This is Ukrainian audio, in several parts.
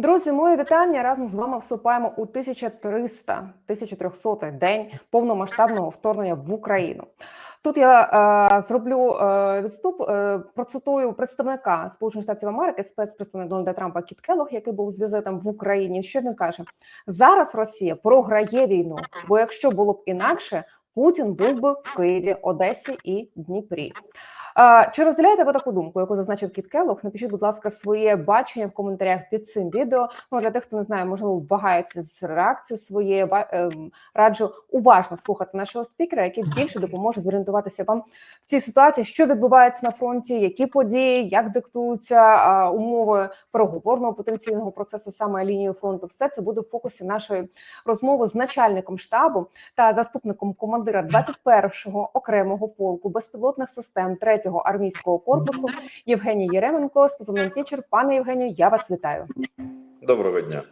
Друзі, моє вітання разом з вами вступаємо у 1300 1300 день повномасштабного вторгнення в Україну. Тут я е, зроблю е, відступ. Е, процитую представника Сполучених Штатів Америки, спецпредставник Дональда Трампа Кіт Келлог, який був з візитом в Україні. Що він каже? Зараз Росія програє війну, бо якщо було б інакше, Путін був би в Києві, Одесі і Дніпрі. Чи розділяєте ви таку думку, яку зазначив Кіт Келлог? Напишіть, будь ласка, своє бачення в коментарях під цим відео. Ну для тих, хто не знає, можливо, вагається з реакцією своєю. ба- ем, Раджу уважно слухати нашого спікера, який більше допоможе зорієнтуватися вам в цій ситуації, що відбувається на фронті, які події, як диктуються умови переговорного потенційного процесу саме лінії фронту. Все це буде в фокусі нашої розмови з начальником штабу та заступником командира 21-го окремого полку безпілотних систем 3-го армійського корпусу Євгеній Єременко з позивним тічер. Пане Євгенію, я вас вітаю. Доброго дня.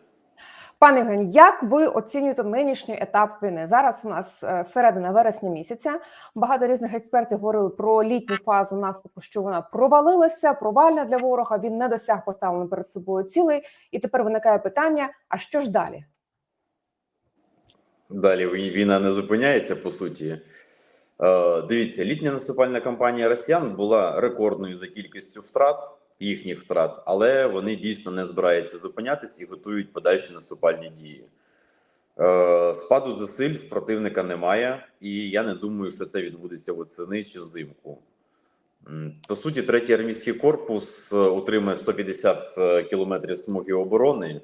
Пане Євгеній, як ви оцінюєте нинішній етап війни? Зараз у нас е, середина вересня місяця. Багато різних експертів говорили про літню фазу наступу, що вона провалилася, провальна для ворога. Він не досяг поставлених перед собою цілей. І тепер виникає питання: а що ж далі? Далі війна не зупиняється по суті. Е, дивіться, літня наступальна кампанія росіян була рекордною за кількістю втрат, їхніх втрат, але вони дійсно не збираються зупинятись і готують подальші наступальні дії. Е, спаду зусиль в противника немає, і я не думаю, що це відбудеться восени чи взимку. По суті, третій армійський корпус е, утримує 150 е, кілометрів смуги оборони.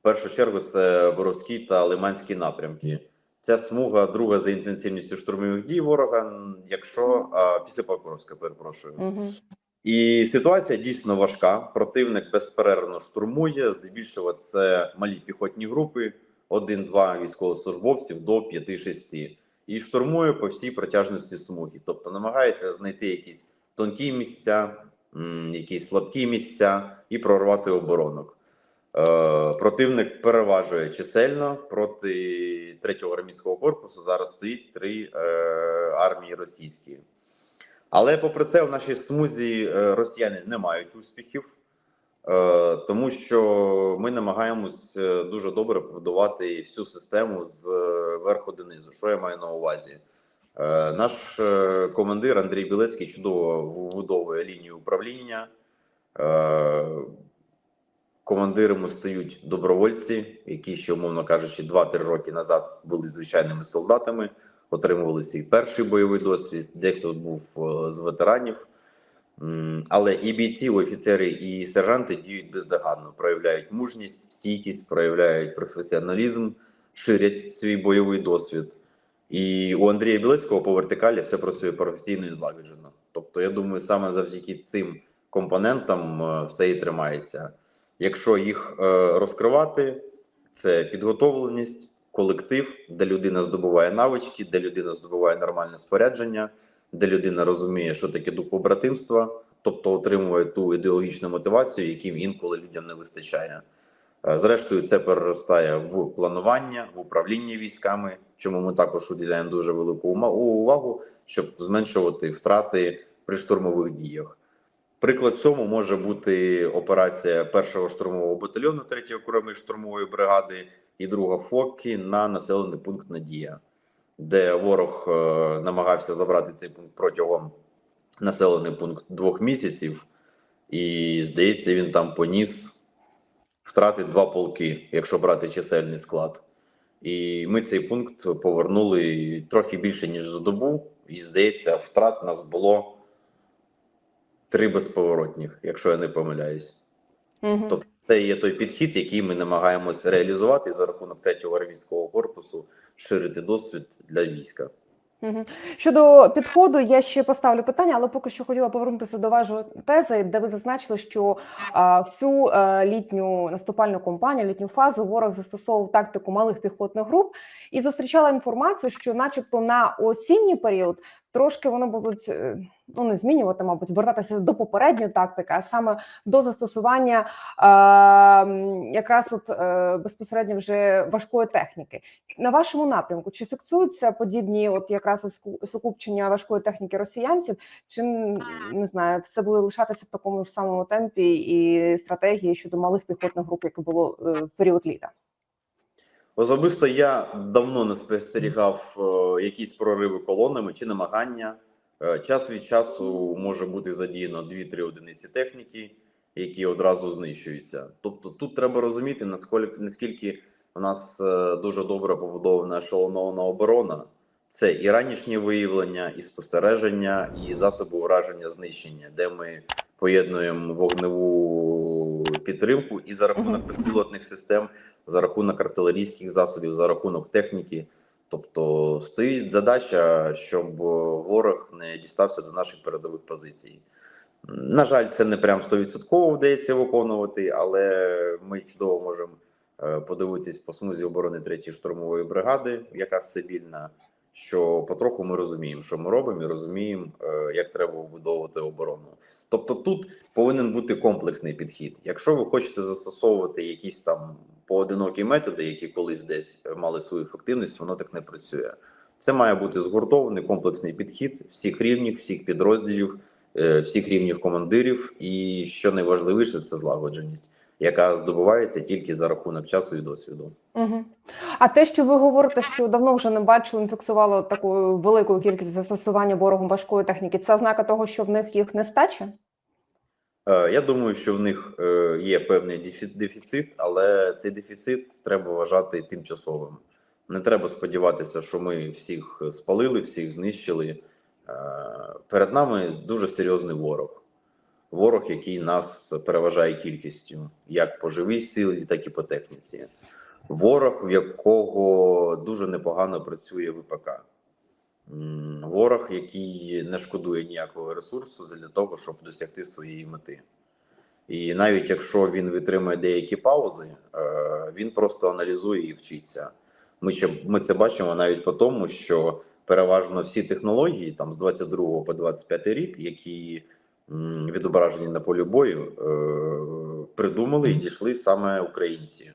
В першу чергу це Боровський та Лиманський напрямки. Ця смуга друга за інтенсивністю штурмових дій ворога, якщо а, після Покровська, перепрошую. Угу. І ситуація дійсно важка. Противник безперервно штурмує. Здебільшого це малі піхотні групи, один-два військовослужбовців до 5-6. І штурмує по всій протяжності смуги. Тобто намагається знайти якісь тонкі місця, якісь слабкі місця і прорвати оборонок. Е, противник переважує чисельно проти третього армійського корпусу. Зараз стоїть три е, армії російські. Але попри це, в нашій смузі е, росіяни не мають успіхів, тому що ми намагаємось дуже добре побудувати всю систему з верху донизу. Що я маю на увазі? Наш командир Андрій Білецький чудово вбудовує лінію управління. Командирами стають добровольці, які ще, умовно кажучи, 2-3 роки назад були звичайними солдатами отримували свій перший бойовий досвід. Дехто був е, з ветеранів, але і бійці, і офіцери, і сержанти діють бездоганно, проявляють мужність, стійкість, проявляють професіоналізм, ширять свій бойовий досвід. І у Андрія Білецького по вертикалі все працює професійно і злагоджено. Тобто, я думаю, саме завдяки цим компонентам е, все і тримається. Якщо їх е, розкривати, це підготовленість, колектив, де людина здобуває навички, де людина здобуває нормальне спорядження, де людина розуміє, що таке дух побратимства, тобто отримує ту ідеологічну мотивацію, яким інколи людям не вистачає. Е, Зрештою, це переростає в планування, в управління військами, чому ми також уділяємо дуже велику увагу, щоб зменшувати втрати при штурмових діях. Приклад цьому може бути операція першого штурмового батальйону 3-ї окремої штурмової бригади і друга ФОКі на населений пункт Надія, де ворог е, намагався забрати цей пункт протягом населений пункт двох місяців, і здається, він там поніс втрати два полки, якщо брати чисельний склад. І ми цей пункт повернули трохи більше ніж за добу, і здається, втрат нас було три безповоротних, якщо я не помиляюсь. Угу. Тобто це є той підхід, який ми намагаємося реалізувати і за рахунок третього армійського корпусу ширити досвід для війська. Щодо підходу, я ще поставлю питання, але поки що хотіла повернутися до вашої тези, де ви зазначили, що а, всю е, літню наступальну кампанію, літню фазу ворог застосовував тактику малих піхотних груп і зустрічала інформацію, що, начебто, на осінній період трошки вони будуть е, ну не змінювати, мабуть, вертатися до попередньої тактики, а саме до застосування е, якраз от е, безпосередньо вже важкої техніки. На вашому напрямку чи фіксуються подібні, от якраз сукупчення важкої техніки росіянців, чи не знаю, все буде лишатися в такому ж самому темпі і стратегії щодо малих піхотних груп, яке було е, в період літа? Особисто я давно не спостерігав е, якісь прориви колонами чи намагання. Е, час від часу може бути задіяно 2-3 одиниці техніки, які одразу знищуються. Тобто тут треба розуміти, наскільки, наскільки у нас е, дуже добре побудована ешелонована оборона. Це і ранішнє виявлення, і спостереження, і засоби ураження знищення, де ми поєднуємо вогневу підтримку і за рахунок безпілотних систем, за рахунок артилерійських засобів, за рахунок техніки. Тобто стоїть задача, щоб ворог не дістався до наших передових позицій. На жаль, це не прям 100% вдається виконувати, але ми чудово можемо е, подивитись по смузі оборони 3-ї штурмової бригади, яка стабільна. Що потроху ми розуміємо, що ми робимо, і розуміємо, е, як треба вбудовувати оборону. Тобто, тут повинен бути комплексний підхід. Якщо ви хочете застосовувати якісь там поодинокі методи, які колись десь мали свою ефективність, воно так не працює. Це має бути згуртований комплексний підхід всіх рівнів, всіх підрозділів, е, всіх рівнів командирів, і що найважливіше, це злагодженість, яка здобувається тільки за рахунок часу і досвіду. Угу. А те, що ви говорите, що давно вже не бачили, не фіксувало таку велику кількість застосування ворогом важкої техніки, це ознака того, що в них їх нестача? Е, Я думаю, що в них е, є певний дефіцит, але цей дефіцит треба вважати тимчасовим. Не треба сподіватися, що ми всіх спалили, всіх знищили. Е, Перед нами дуже серйозний ворог. Ворог, який нас переважає кількістю, як по живій силі, так і по техніці. Ворог, в якого дуже непогано працює ВПК. Ворог, який не шкодує ніякого ресурсу для того, щоб досягти своєї мети. І навіть якщо він витримує деякі паузи, е, він просто аналізує і вчиться. Ми ще ми це бачимо навіть по тому, що переважно всі технології, там з 22 по 25 рік, які відображені на полі бою, е, придумали і дійшли саме українці.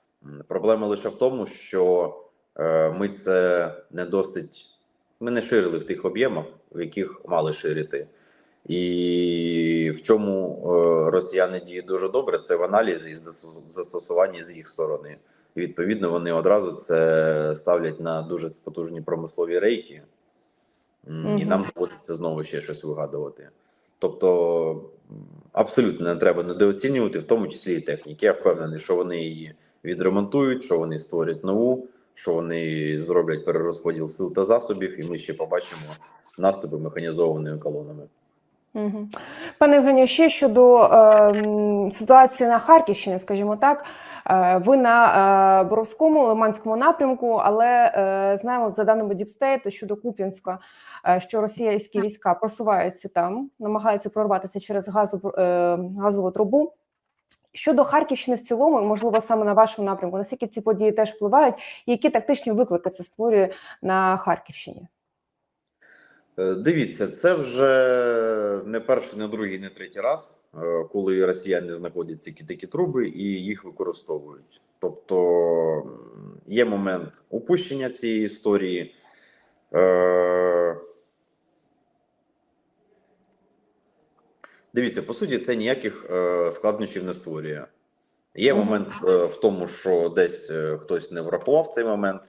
Проблема лише в тому, що е, ми це не досить. Ми не ширили в тих об'ємах, в яких мали ширити. І в чому е, росіяни діють дуже добре, це в аналізі і застос- застосуванні з їх сторони. І відповідно вони одразу це ставлять на дуже потужні промислові рейки, і нам доводиться знову ще щось вигадувати. Тобто абсолютно не треба недооцінювати, в тому числі і техніки. Я впевнений, що вони її відремонтують, що вони створять нову, що вони зроблять перерозподіл сил та засобів, і ми ще побачимо наступи механізованими колонами. Пане Євгенію, ще щодо е, ситуації на Харківщині, скажімо так, е, ви на е, Боровському Лиманському напрямку, але е, знаємо за даними Діпстейту щодо Куп'янська, що російські війська просуваються там, намагаються прорватися через газу, е, газову трубу. Щодо Харківщини в цілому, і, можливо, саме на вашому напрямку, наскільки ці події теж впливають, і які тактичні виклики це створює на Харківщині? Е, Дивіться, це вже не перший, не другий, не третій раз, е, коли росіяни знаходять ці такі труби і їх використовують. Тобто є момент упущення цієї історії. Дивіться, по суті, це ніяких е, складнощів не створює. Є момент е, в тому, що десь е, хтось не врахував цей момент,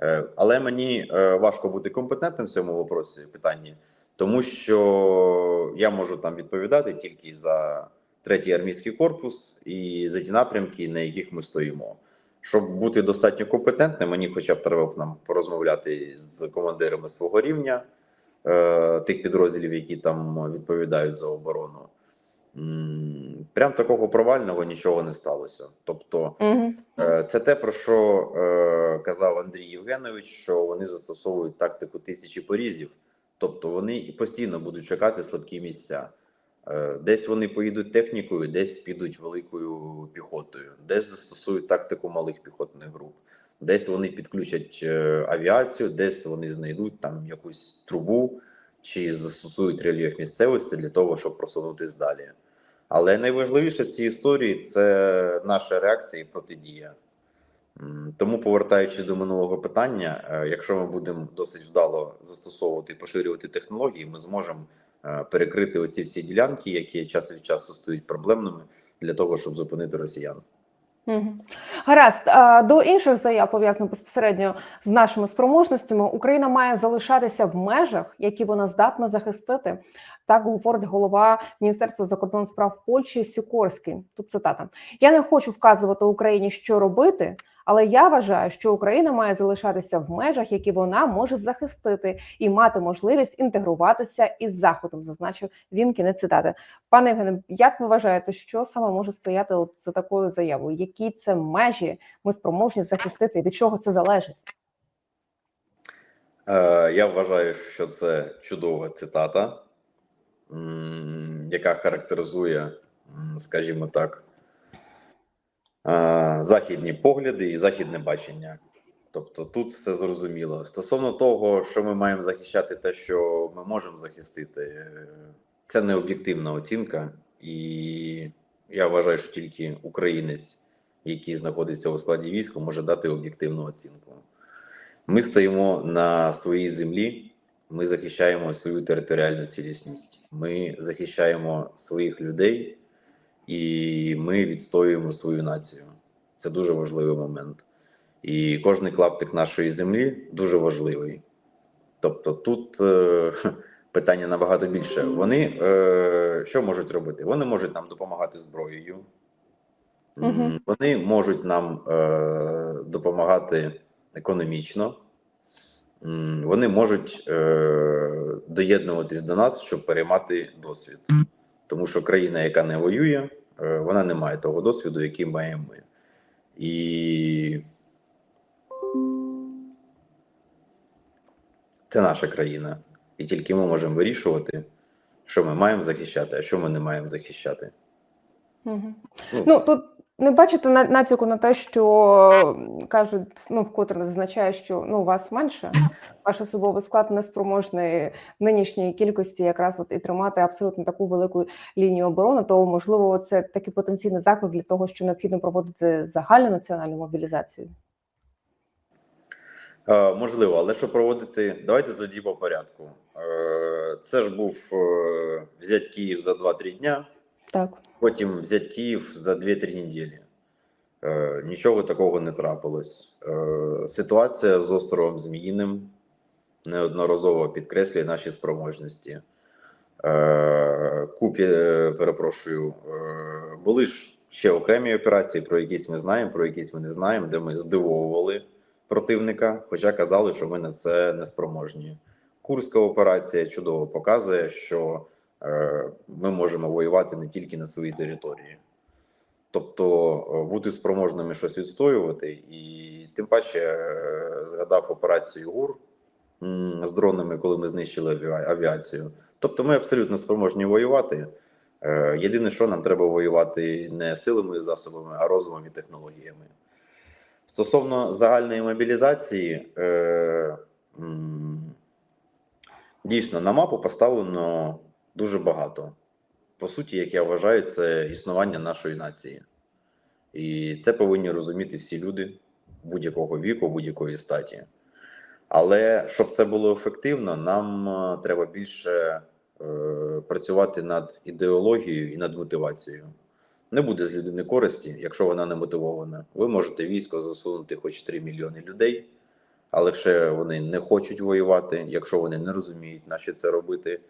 е, але мені е, важко бути компетентним в цьому вопросі питанні, тому що я можу там відповідати тільки за третій армійський корпус і за ті напрямки, на яких ми стоїмо. Щоб бути достатньо компетентним, мені хоча б треба б нам порозмовляти з командирами свого рівня е, тих підрозділів, які там відповідають за оборону. Прям такого провального нічого не сталося. Тобто, Угу. Е, Це те, про що е, казав Андрій Євгенович, що вони застосовують тактику тисячі порізів, тобто вони і постійно будуть чекати слабкі місця. Десь вони поїдуть технікою, десь підуть великою піхотою, десь застосують тактику малих піхотних груп, десь вони підключать е, авіацію, десь вони знайдуть там якусь трубу чи застосують рельєф місцевості для того, щоб просунутись далі. Але найважливіше в цій історії це наша реакція і протидія. Тому, повертаючись до минулого питання, е, якщо ми будемо досить вдало застосовувати і поширювати технології, ми зможемо е, перекрити оці всі ділянки, які час від часу стають проблемними для того, щоб зупинити росіян. Гаразд, до інших заяв пов'язаних безпосередньо з нашими спроможностями, Україна має залишатися в межах, які вона здатна захистити. Так говорить голова Міністерства закордонних справ Польщі Сікорський. Тут цитата: Я не хочу вказувати Україні, що робити, але я вважаю, що Україна має залишатися в межах, які вона може захистити, і мати можливість інтегруватися із заходом. Зазначив він кінець цитати. Пане Євгене, як ви вважаєте, що саме може стояти от за такою заявою? Які це межі ми спроможні захистити? Від чого це залежить? Е, Я вважаю, що це чудова цитата, яка характеризує, скажімо так, західні погляди і західне бачення. Тобто тут все зрозуміло. Стосовно того, що ми маємо захищати, те, що ми можемо захистити, е, це не об'єктивна оцінка, і я вважаю, що тільки українець, який знаходиться у складі війська, може дати об'єктивну оцінку. Ми стоїмо на своїй землі, ми захищаємо свою територіальну цілісність, ми захищаємо своїх людей і ми відстоюємо свою націю. Це дуже важливий момент. І кожний клаптик нашої землі дуже важливий. Тобто тут е, питання набагато більше. Вони е, що можуть робити? Вони можуть нам допомагати зброєю, Мгм. вони можуть нам е, допомагати економічно, вони можуть е, доєднуватись до нас, щоб переймати досвід. Тому що країна, яка не воює, е, вона не має того досвіду, який маємо ми. І це наша країна. І тільки ми можемо вирішувати, що ми маємо захищати, а що ми не маємо захищати. Угу. Ну, Ну тут не бачите на- натяку на те, що кажуть, ну вкотре зазначає, що ну вас менше, ваш особовий склад не спроможний в нинішній кількості якраз от і тримати абсолютно таку велику лінію оборони. То можливо, це такий потенційний заклик для того, що необхідно проводити загальну національну мобілізацію. Е, можливо, але що проводити? Давайте тоді по порядку. Е, це ж був е, взять Київ за 2-3 дня, Так. потім взять Київ за 2-3 неділі. Е, нічого такого не трапилось. Е, ситуація з островом Зміїним неодноразово підкреслює наші спроможності. Е, купі, е, перепрошую, е, були ж ще окремі операції, про якісь ми знаємо, про якісь ми не знаємо, де ми здивовували противника, хоча казали, що ми на це не спроможні. Курська операція чудово показує, що ми можемо воювати не тільки на своїй території. Тобто е, бути спроможними щось відстоювати, і тим паче е, згадав операцію ГУР з дронами, коли ми знищили авіацію. Тобто, ми абсолютно спроможні воювати. Е, Єдине, що нам треба воювати не силами і засобами, а розумом і технологіями. Стосовно загальної мобілізації, е, дійсно на мапу поставлено дуже багато. По суті, як я вважаю, це існування нашої нації. І це повинні розуміти всі люди будь-якого віку, будь-якої статі. Але щоб це було ефективно, нам е, треба більше е, працювати над ідеологією і над мотивацією. Не буде з людини користі, якщо вона не мотивована. Ви можете військо засунути хоч 3 мільйони людей, але якщо вони не хочуть воювати, якщо вони не розуміють, на що це робити,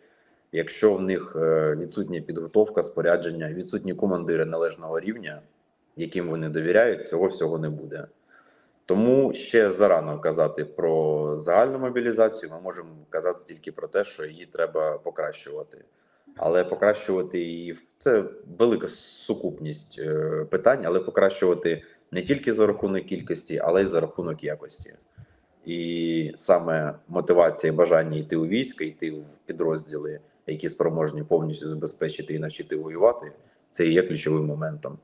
якщо в них е, відсутня підготовка, спорядження, відсутні командири належного рівня, яким вони довіряють, цього всього не буде. Тому ще зарано казати про загальну мобілізацію. Ми можемо казати тільки про те, що її треба покращувати. Але покращувати її це велика сукупність е, питань, але покращувати не тільки за рахунок кількості, але й за рахунок якості. І саме мотивація, бажання йти у військо, йти в підрозділи, які спроможні повністю забезпечити і навчити воювати, це і є ключовим моментом.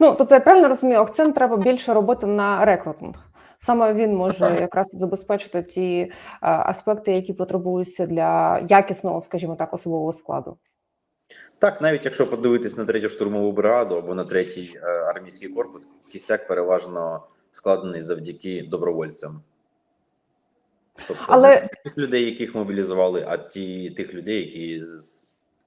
Ну тобто я правильно розумію, акцент треба більше робити на рекрутинг Саме він може якраз забезпечити ті аспекти, які потребуються для якісного, скажімо так, особового складу. Так, навіть якщо подивитись на третю штурмову бригаду або на третій е, армійський корпус, кістяк переважно складений завдяки добровольцям. Тобто Але- не тих людей, яких мобілізували, а ті тих людей, які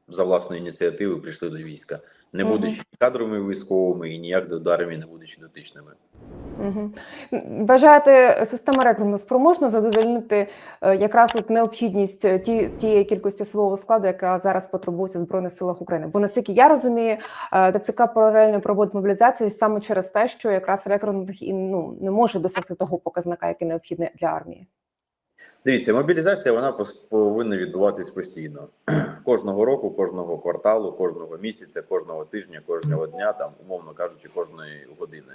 за власної ініціативи прийшли до війська, не будучи кадровими військовими і ніяк до армії не будучи дотичними. Угу. Вважаєте, система рекрутингу спроможна задовольнити е, якраз от необхідність е, ті, тієї кількості особового складу, яка зараз потребується в Збройних силах України? Бо наскільки я розумію, е, ТЦК паралельно проводить мобілізацію саме через те, що якраз рекрутинг і ну не може досягти того показника, який необхідний для армії. Дивіться, мобілізація вона повинна відбуватись постійно. Кожного року, кожного кварталу, кожного місяця, кожного тижня, кожного дня, там, умовно кажучи, кожної години.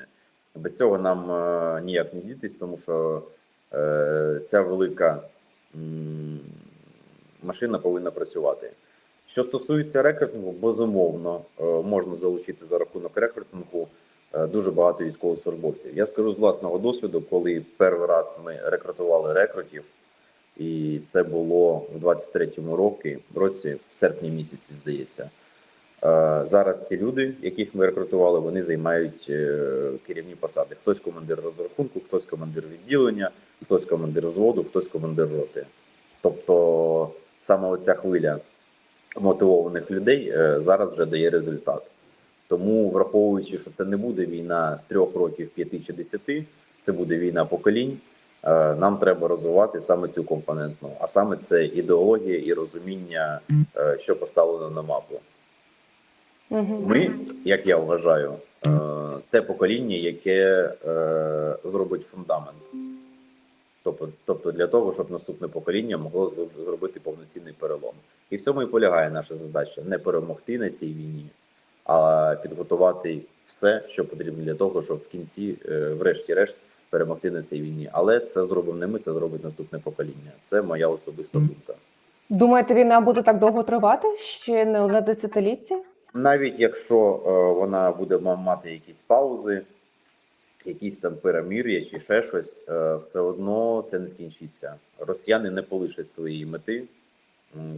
Без цього нам е, ніяк не дітись, тому що е, ця велика м, машина повинна працювати. Що стосується рекрутингу, безумовно, е, можна залучити за рахунок рекрутингу е, дуже багато військовослужбовців. Я скажу з власного досвіду, коли перший раз ми рекрутували рекрутів, і це було в 23-му році, році, в серпні місяці, здається. Е, Зараз ці люди, яких ми рекрутували, вони займають е, керівні посади. Хтось командир розрахунку, хтось командир відділення, хтось командир взводу, хтось командир роти. Тобто саме оця хвиля мотивованих людей е, зараз вже дає результат. Тому, враховуючи, що це не буде війна трьох років, п'яти чи десяти, це буде війна поколінь. е, Нам треба розвивати саме цю компонентну, а саме це ідеологія і розуміння, е, що поставлено на мапу. Ми, як я вважаю, е, те покоління, яке зробить фундамент. Тобто, тобто для того, щоб наступне покоління могло зробити повноцінний перелом. І в цьому і полягає наша задача не перемогти на цій війні, а підготувати все, що потрібно для того, щоб в кінці, е, врешті-решт, перемогти на цій війні. Але це зробимо не ми, це зробить наступне покоління. Це моя особиста думка. Думаєте, війна буде так довго тривати? Ще не одне десятиліття? навіть якщо е, вона буде мати якісь паузи, якісь там перемір'я чи ще щось, е, все одно це не скінчиться. Росіяни не полишать своєї мети.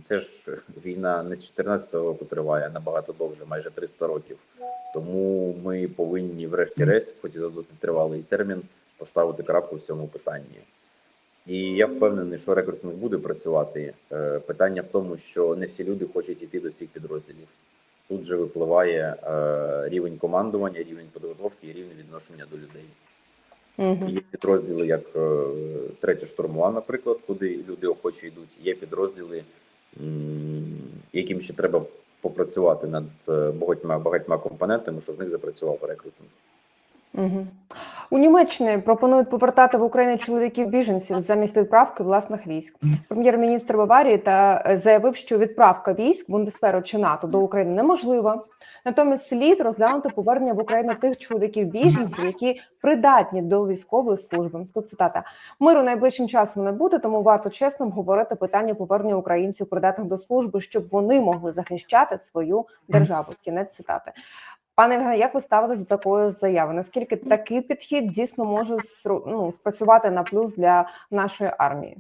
Це ж війна не з 14-го року триває, а набагато довше, майже 300 років. Тому ми повинні, врешті-решт, хоч і за досить тривалий термін, поставити крапку в цьому питанні. І я впевнений, що рекрутинг буде працювати. Е, Питання в тому, що не всі люди хочуть йти до цих підрозділів. Тут же випливає е, рівень командування, рівень підготовки і рівень відношення до людей. Угу. Є підрозділи, як е, третя штурмова, наприклад, куди люди охоче йдуть. Є підрозділи, яким ще треба попрацювати над е, багатьма багатьма компонентами, щоб в них запрацював рекрутинг. Угу. У Німеччині пропонують повертати в Україну чоловіків біженців замість відправки власних військ. Прем'єр-міністр Баварії та е, заявив, що відправка військ Бундесферу чи НАТО до України неможлива. Натомість слід розглянути повернення в Україну тих чоловіків біженців, які придатні до військової служби. Тут цитата миру найближчим часом не буде, тому варто чесно обговорити питання повернення українців придатних до служби, щоб вони могли захищати свою державу. Кінець цитати. Пане Євгене, як ви ставитесь до такої заяви? Наскільки такий підхід дійсно може ну, спрацювати на плюс для нашої армії?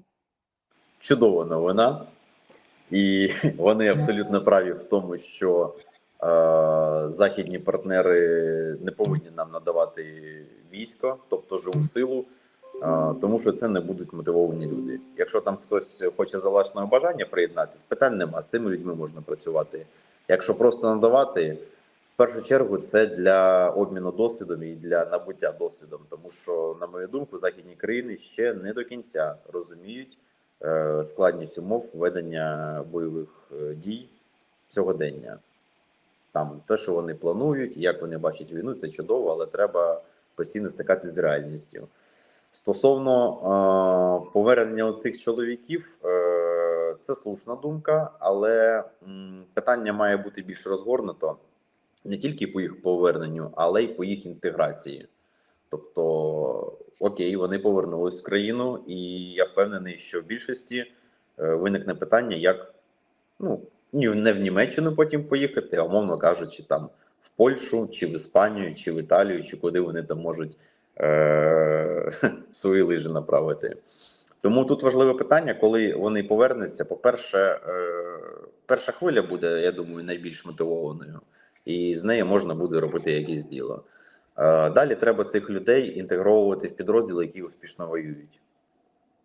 чудова новина, і вони абсолютно праві в тому, що е, західні партнери не повинні нам надавати військо, тобто живу силу, е, тому що це не будуть мотивовані люди. Якщо там хтось хоче за власного бажання приєднатися, питань нема. З цими людьми можна працювати. Якщо просто надавати. Першу чергу це для обміну досвідом і для набуття досвідом, тому що, на мою думку, західні країни ще не до кінця розуміють е, складність умов ведення бойових е, дій сьогодення. Там те, що вони планують, як вони бачать війну, це чудово, але треба постійно стикатися з реальністю. Стосовно е, повернення цих чоловіків, е, це слушна думка, але м, питання має бути більш розгорнуто не тільки по їх поверненню, але й по їх інтеграції. Тобто, окей, вони повернулись в країну, і я впевнений, що в більшості е, виникне питання, як ну не в Німеччину потім поїхати, а умовно кажучи, там в Польщу, чи в Іспанію, чи в Італію, чи куди вони там можуть е, свої лижі направити. Тому тут важливе питання, коли вони повернуться. По-перше, е, перша хвиля буде, я думаю, найбільш мотивованою, і з нею можна буде робити якесь діло. Е, Далі треба цих людей інтегровувати в підрозділи, які успішно воюють.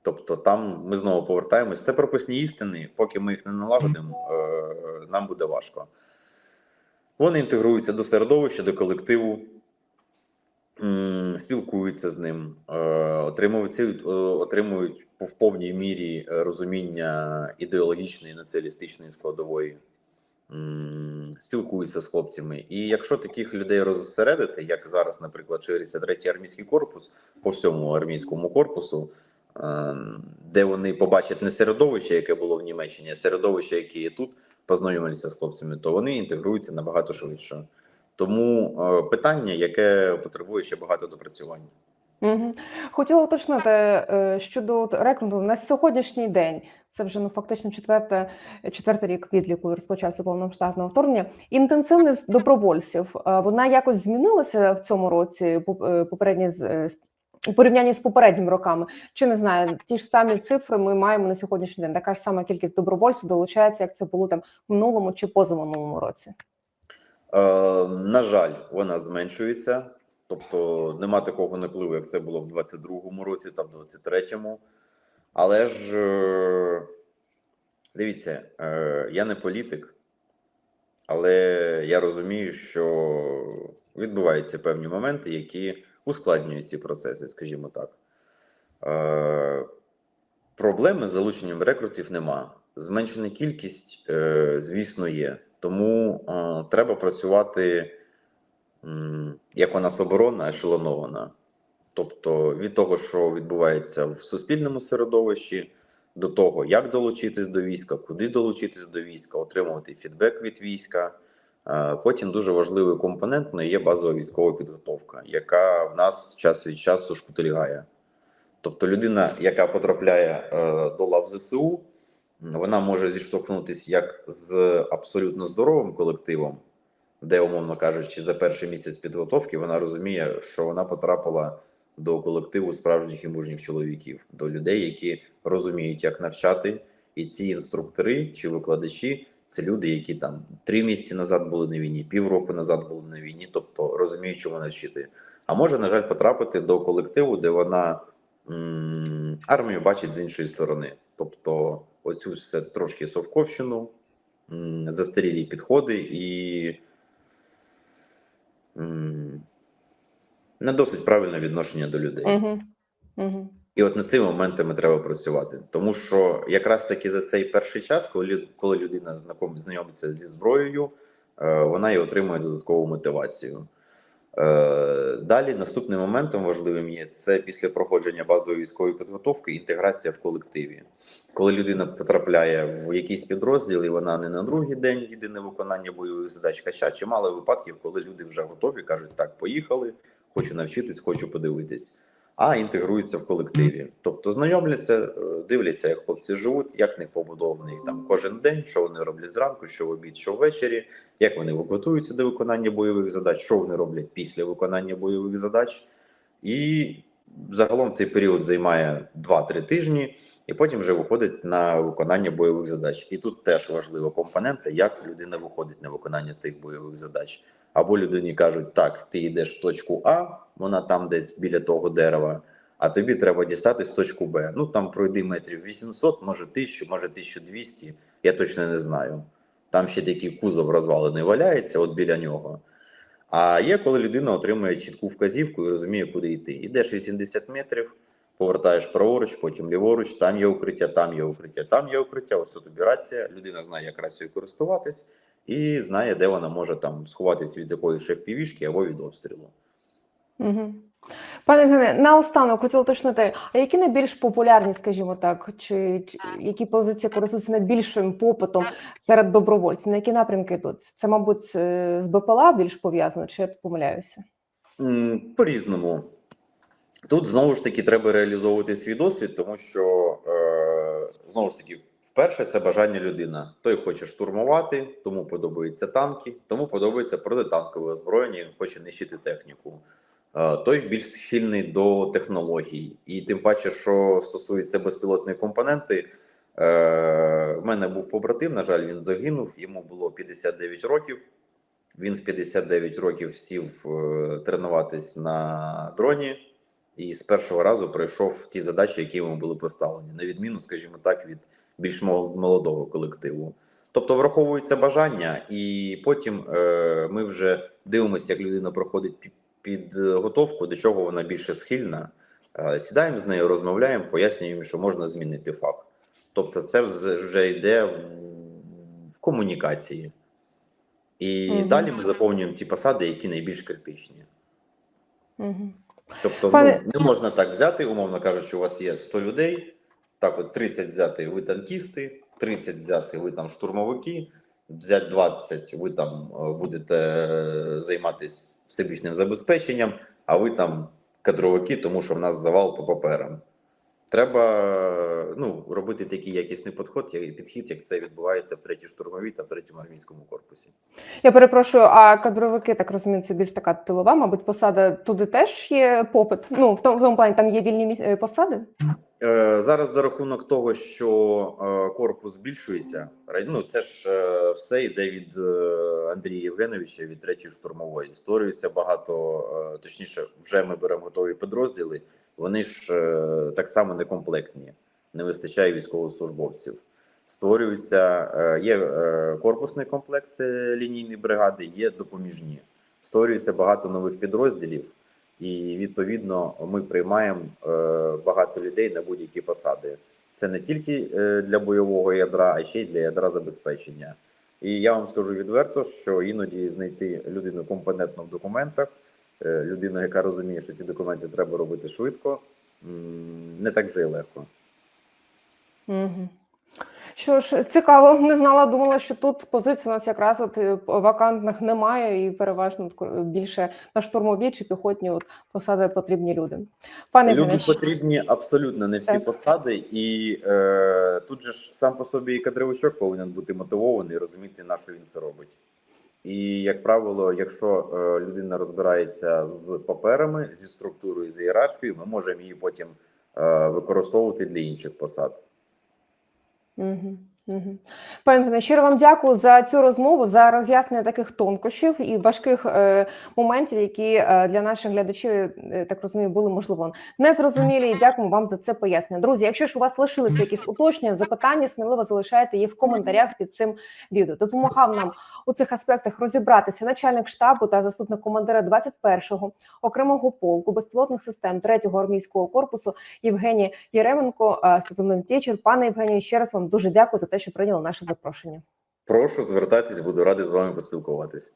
Тобто, там ми знову повертаємось. Це прописні істини. Поки ми їх не налагодимо, е, нам буде важко. Вони інтегруються до середовища, до колективу, спілкуються з ним, е, отримують, отримують в повній мірі розуміння ідеологічної націоналістичної складової, спілкуються з хлопцями. І якщо таких людей розсередити, як зараз, наприклад, шириться третій армійський корпус по всьому армійському корпусу, е, де вони побачать не середовище, яке було в Німеччині, а середовище, яке є тут, познайомилися з хлопцями, то вони інтегруються набагато швидше. Тому е, питання, яке потребує ще багато допрацювання. Угу. Хотіла уточнити е, щодо от рекрутингу на сьогоднішній день. Це вже ну фактично четверте, четвертий рік відліку розпочався повномасштабного вторгнення. Інтенсивність добровольців е, вона якось змінилася в цьому році. е, Попередні е, у порівнянні з попередніми роками. Чи не знаю, ті ж самі цифри ми маємо на сьогоднішній день. Така ж сама кількість добровольців долучається, як це було там в минулому чи позаминулому році. Е, на жаль, вона зменшується, тобто нема такого напливу, як це було в 22-му році та в 23-му. Але ж е, дивіться, е, я не політик, але я розумію, що відбуваються певні моменти, які ускладнюють ці процеси, скажімо так. Е, Проблеми з залученням рекрутів нема. Зменшена кількість, звісно, є. Тому треба працювати як у нас оборона ешелонована. Тобто від того, що відбувається в суспільному середовищі, до того, як долучитись до війська, куди долучитись до війська, отримувати фідбек від війська. Е, Потім дуже важливий компонент не є базова військова підготовка, яка в нас час від часу шкутильгає. Тобто людина, яка потрапляє е, до лав ЗСУ, вона може зіштовхнутися як з абсолютно здоровим колективом, де, умовно кажучи, за перший місяць підготовки вона розуміє, що вона потрапила до колективу справжніх і мужніх чоловіків, до людей, які розуміють, як навчати, і ці інструктори чи викладачі це люди, які там три місяці назад були на війні, півроку назад були на війні, тобто розуміють, чому навчити. А може, на жаль, потрапити до колективу, де вона армію бачить з іншої сторони. Тобто, оцю все трошки совковщину, застарілі підходи і не досить правильне відношення до людей. Угу. Угу. І от над цими моментами треба працювати, тому що якраз таки за цей перший час, коли, коли людина знаком, знайомиться зі зброєю, е, вона і отримує додаткову мотивацію. Е, далі наступним моментом важливим є це після проходження базової військової підготовки, інтеграція в колективі. Коли людина потрапляє в якийсь підрозділ, і вона не на другий день на виконання бойових задач, хоча чимало випадків, коли люди вже готові, кажуть, так, поїхали, хочу навчитись, хочу подивитись а інтегруються в колективі. Тобто знайомляться, е, дивляться, як хлопці живуть, як них побудований там кожен день, що вони роблять зранку, що в обід, що ввечері, як вони готуються до виконання бойових задач, що вони роблять після виконання бойових задач. І загалом цей період займає 2-3 тижні, і потім вже виходить на виконання бойових задач. І тут теж важлива компонента, як людина виходить на виконання цих бойових задач. Або людині кажуть, так, ти йдеш в точку А, вона там десь біля того дерева, а тобі треба дістатись в точку Б. Ну там пройди метрів 800, може 1000, може 1200, я точно не знаю. Там ще такий кузов розвалений валяється, от біля нього. А є, коли людина отримує чітку вказівку і розуміє, куди йти. Ідеш 80 метрів, повертаєш праворуч, потім ліворуч, там є укриття, там є укриття, там є укриття. Ось тут рація. Людина знає, як рацією користуватись, і знає, де вона може там сховатись від якоїсь шеф-півішки або від обстрілу. Угу. Пане Євгене, наостанок хотіла уточнити, а які найбільш популярні, скажімо так, чи, чи які позиції користуються найбільшим попитом серед добровольців? На які напрямки йдуть? Це, мабуть, е, з БПЛА більш пов'язано, чи я помиляюся? По-різному. Тут знову ж таки треба реалізовувати свій досвід, тому що е, знову ж таки, вперше це бажання людина. Той хоче штурмувати, тому подобаються танки, тому подобається протитанкове озброєння, він хоче нищити техніку. е, той більш схильний до технологій. І тим паче, що стосується безпілотної компоненти, е, в мене був побратим, на жаль, він загинув, йому було 59 років. Він в 59 років сів е, тренуватись на дроні і з першого разу пройшов ті задачі, які йому були поставлені, на відміну, скажімо так, від більш молодого колективу. Тобто враховується бажання, і потім е, ми вже дивимося, як людина проходить підготовку, до чого вона більше схильна. Е, сідаємо з нею, розмовляємо, пояснюємо, що можна змінити фах. Тобто, це вже йде в, в комунікації. І Мгм. далі ми заповнюємо ті посади, які найбільш критичні. Мгм. Тобто, Пане- ну, не можна так взяти, умовно кажучи, у вас є 100 людей. Так, от 30 взяти ви танкісти, 30 взяти ви там штурмовики, взяти 20 ви там е, будете е, займатися всебічним забезпеченням, а ви там кадровики, тому що в нас завал по паперам. Треба ну, робити такий якісний підход, як- підхід, як це відбувається в третій штурмовій та в третьому армійському корпусі. Я перепрошую, а кадровики, так розумію, це більш така тилова, мабуть, посада. Туди теж є попит. Ну, в тому, в тому плані там є вільні міс- е, посади. Е, Зараз за рахунок того, що е, корпус збільшується, ну це ж е, все йде від е, Андрія Євгеновича від третьої штурмової. Створюється багато, е, точніше, вже ми беремо готові підрозділи. Вони ж е, так само некомплектні, не вистачає військовослужбовців. Створюється е, є е, корпусний комплект, це лінійні бригади, є допоміжні. Створюється багато нових підрозділів. І відповідно ми приймаємо багато людей на будь-які посади. Це не тільки для бойового ядра, а ще й для ядра забезпечення. І я вам скажу відверто, що іноді знайти людину компетентну в документах, е, людину, яка розуміє, що ці документи треба робити швидко, не так вже й легко. Угу. Що ж, цікаво, не знала, думала, що тут позицій у нас якраз от е, вакантних немає, і переважно більше на штурмові чи піхотні от посади потрібні люди. Пане Люди Євгене, потрібні абсолютно не всі Так. посади, і е, тут же ж сам по собі і кадровичок повинен бути мотивований, розуміти, на що він це робить. І, як правило, якщо е, людина розбирається з паперами, зі структурою, з ієрархією, ми можемо її потім е, використовувати для інших посад. Угу. Пане щиро вам дякую за цю розмову, за роз'яснення таких тонкощів і важких е, моментів, які е, для наших глядачів, е, так розумію, були можливо незрозумілі. Дякуємо вам за це пояснення. Друзі, якщо ж у вас лишилися якісь уточнення, запитання, сміливо залишайте їх в коментарях під цим відео. Допомагав нам у цих аспектах розібратися начальник штабу та заступник командира 21-го окремого полку безпілотних систем 3-го армійського корпусу Євгеній Єременко е, з позивним Тічер. Пане Євгенію, ще раз вам дуже дякую за те, що прийняли наше запрошення. Прошу звертатись, буду радий з вами поспілкуватись.